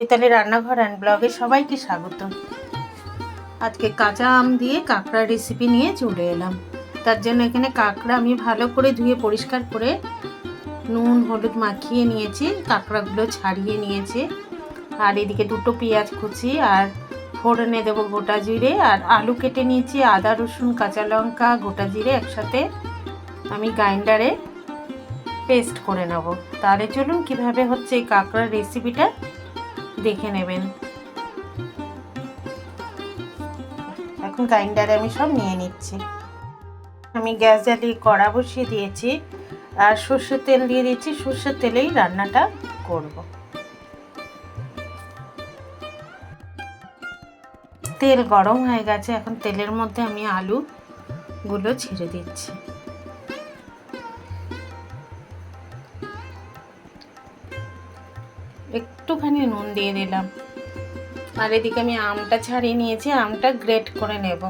মিতালি রান্নাঘর অ্যান্ড ব্লগে সবাইকে স্বাগত। আজকে কাঁচা আম দিয়ে কাঁকড়ার রেসিপি নিয়ে চলে এলাম। তার জন্য এখানে কাঁকড়া আমি ভালো করে ধুয়ে পরিষ্কার করে নুন, হলুদ মাখিয়ে নিয়েছি, কাঁকড়াগুলো ছাড়িয়ে নিয়েছি। আর এদিকে দুটো পেঁয়াজ কুচি আর ফোড়নে দেবো গোটা জিরে আর আলু কেটে নিয়েছি, আদা, রসুন, কাঁচা লঙ্কা, গোটা জিরে একসাথে আমি গ্রাইন্ডারে পেস্ট করে নেব। তাহলে চলুন কীভাবে হচ্ছে এই কাঁকড়ার রেসিপিটা দেখে নেবেন। এখন গ্রাইন্ডারে আমি সব নিয়ে নিচ্ছি। আমি গ্যাস জ্বালিয়ে কড়া বসিয়ে দিয়েছি আর সর্ষের তেল দিয়ে দিচ্ছি। সর্ষের তেলেই রান্নাটা করব। তেল গরম হয়ে গেছে। এখন তেলের মধ্যে আমি আলুগুলো ছেড়ে দিচ্ছি। নুন দিয়ে দিলাম। আর এদিকে আমি আমটা ছাড়িয়ে নিয়েছি, আমটা গ্রেট করে নেব।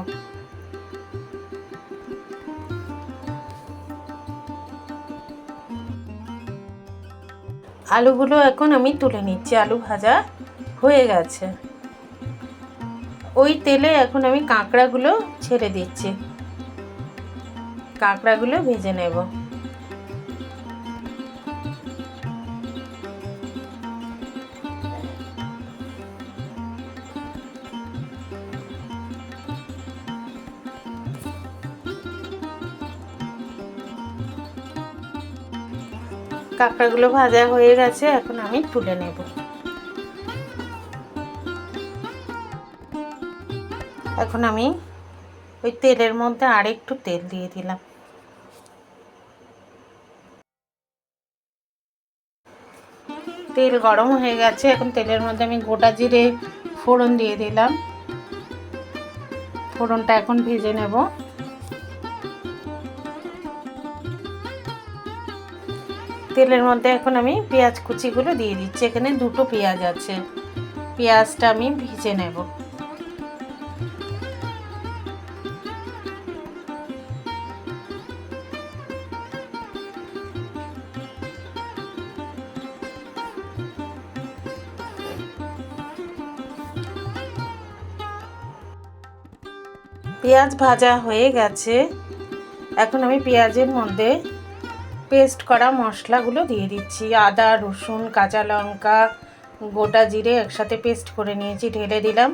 আলুগুলো এখন আমি তুলে নিচ্ছি, আলু ভাজা হয়ে গেছে। ওই তেলে এখন আমি কাঁকড়াগুলো ছেড়ে দিচ্ছি। কাঁকড়াগুলো ভেজে নেব। কাঁকড়াগুলো ভাজা হয়ে গেছে, এখন আমি তুলে নেব। এখন আমি ওই তেলের মধ্যে আরেকটু তেল দিয়ে দিলাম। তেল গরম হয়ে গেছে, এখন তেলের মধ্যে আমি গোটা জিরে ফোড়ন দিয়ে দিলাম। ফোড়নটা এখন ভেজে নেব। তেলের মধ্যে এখন আমি পেঁয়াজ কুচিগুলো দিয়ে দিচ্ছি। এখানে দুটো পেঁয়াজ আছে। পেঁয়াজটা আমি ভেজে নেব। পেঁয়াজ ভাজা হয়ে গেছে। এখন আমি পেঁয়াজের মধ্যে পেস্ট করা মশলাগুলো দিয়ে দিচ্ছি। আদা, রসুন, কাঁচা লঙ্কা, গোটা জিরে একসাথে পেস্ট করে নিয়েছি, ঢেলে দিলাম।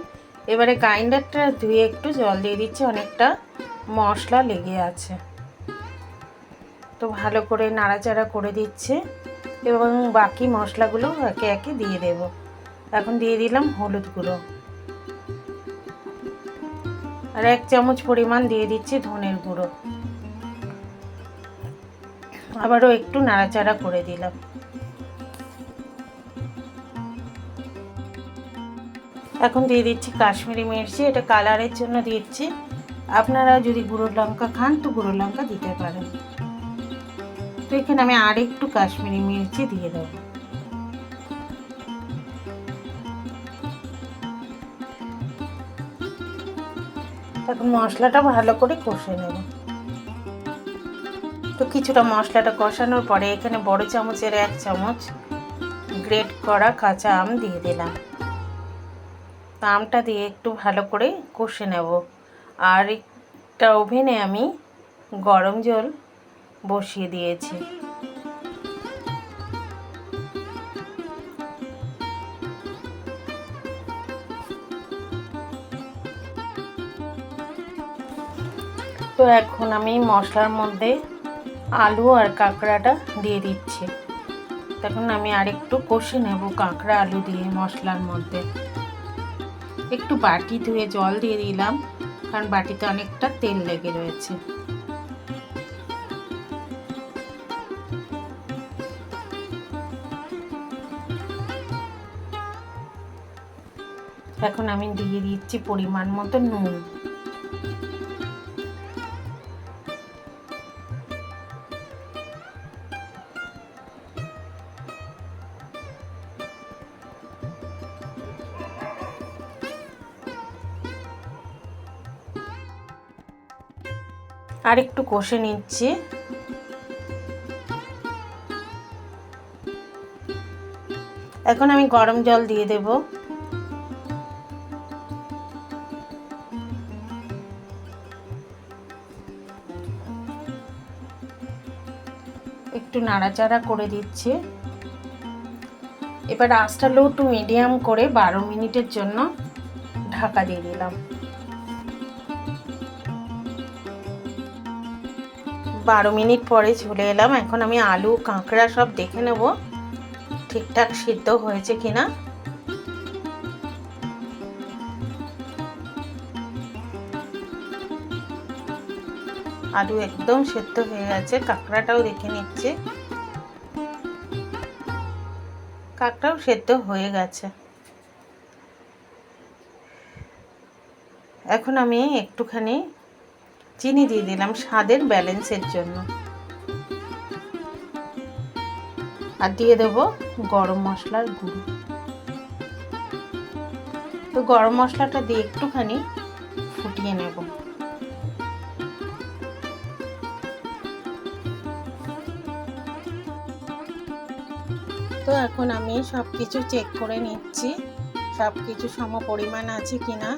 এবারে গ্রাইন্ডারটা ধুয়ে একটু জল দিয়ে দিচ্ছি, অনেকটা মশলা লেগে আছে। তো ভালো করে নাড়াচাড়া করে দিচ্ছে এবং বাকি মশলাগুলো একে একে দিয়ে দেব। এখন দিয়ে দিলাম হলুদ গুঁড়ো। আর এক চামচ পরিমাণ দিয়ে দিচ্ছি ধনের গুঁড়ো। আবারও একটু নাড়াচাড়া করে দিলাম। এখন দিয়ে দিচ্ছি কাশ্মীরি মির্চি, এটা কালারের জন্য দিচ্ছি। আপনারা যদি গুঁড়ো লঙ্কা খান তো গুঁড়ো লঙ্কা দিতে পারেন। তো এখানে আমি আর একটু কাশ্মীরি মির্চি দিয়ে দেব। এখন মশলাটা ভালো করে কষে নেব। তো কিছুটা মশলাটা কষানোর পরে এখানে বড় চামচের এক চামচ গ্রেট করা কাঁচা আম দিয়ে দিলাম। আমটা দিয়ে একটু ভালো করে কষে নেব। আর একটা ওভেনে আমি গরম জল বসিয়ে দিয়েছি। তো এখন আমি মশলার মধ্যে আলু আর কাঁকড়াটা দিয়ে দিচ্ছি। তখন আমি আরেকটু কষে নেব কাঁকড়া, আলু দিয়ে মশলার মধ্যে। একটু বাটি ধুয়ে জল দিয়ে দিলাম, কারণ বাটিতে অনেকটা তেল লেগে রয়েছে। এখন আমি দিয়ে দিচ্ছি পরিমাণ মতো নুন। আর একটু কষে নিচ্ছি। এখন আমি গরম জল দিয়ে দেব। একটু নাড়াচাড়া করে দিচ্ছি। এবার আঁচটা লো টু মিডিয়াম করে বারো মিনিটের জন্য ঢাকা দিয়ে দিলাম। বারো মিনিট পরে চলে এলাম। এখন আমি আলু, কাঁকড়া সব দেখে নেব, ঠিকঠাক সিদ্ধ হয়েছে কিনা। আলু একদম সেদ্ধ হয়ে গেছে, কাঁকড়াটাও দেখে নিচ্ছে। কাঁকড়াও সেদ্ধ হয়ে গেছে। এখন আমি একটুখানি চিনি দিয়ে দিলাম স্বাদের ব্যালেন্সের জন্য। আর দিয়ে দেবো গরম মশলার গুঁড়ো। তো গরম মশলাটা দিয়ে একটুখানি ফুটিয়ে নেব। তো এখন আমি সব কিছু চেক করে নিচ্ছি সব কিছু সম পরিমাণ আছে কিনা?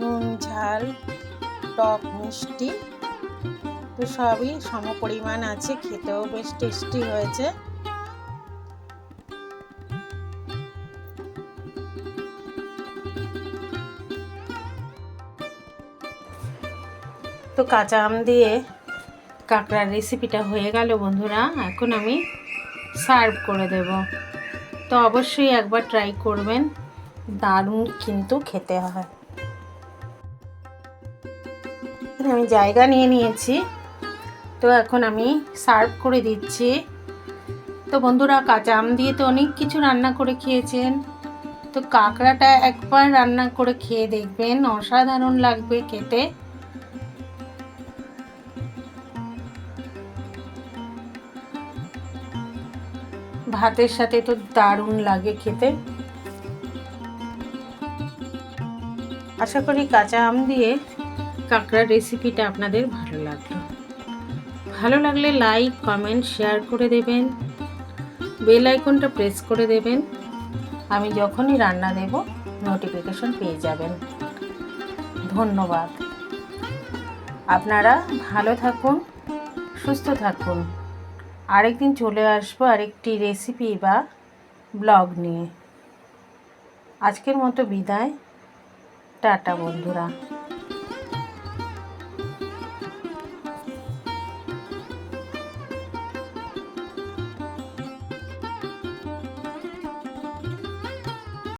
নুন, ঝাল টক মিষ্টি। তো সবই সম পরিমাণ আছে, খেতেও বেশ টেস্টি হয়েছে। তো কাঁচা আম দিয়ে কাঁকড়ার রেসিপিটা হয়ে গেল বন্ধুরা, এখন আমি সার্ভ করে দেব। তো অবশ্যই একবার ট্রাই করবেন, দারুণ কিন্তু খেতে হয়। আমি জায়গা নিয়ে নিয়েছি। তো এখন আমি সার্ভ করে দিচ্ছি। তো বন্ধুরা, কাঁচা আম দিয়ে তো অনেক কিছু রান্না করে খেয়েছেন। তো কাঁকড়াটা একবার রান্না করে খেয়ে দেখবেন, অসাধারণ লাগবে খেতে। ভাতের সাথে তো দারুণ লাগে খেতে। আশা করি কাঁচা আম দিয়ে কাঁকড়ার রেসিপিটা আপনাদের ভালো লাগল ভালো লাগলে লাইক কমেন্ট শেয়ার করে দেবেন। বেল আইকনটা প্রেস করে দেবেন। আমি যখনই রান্না দেব নোটিফিকেশন পেয়ে যাবেন। ধন্যবাদ। আপনারা ভালো থাকুন, সুস্থ থাকুন। আরেকদিন চলে আসব আরেকটি রেসিপি বা ব্লগ নিয়ে। আজকের মতো বিদায়। টাটা, বন্ধুরা।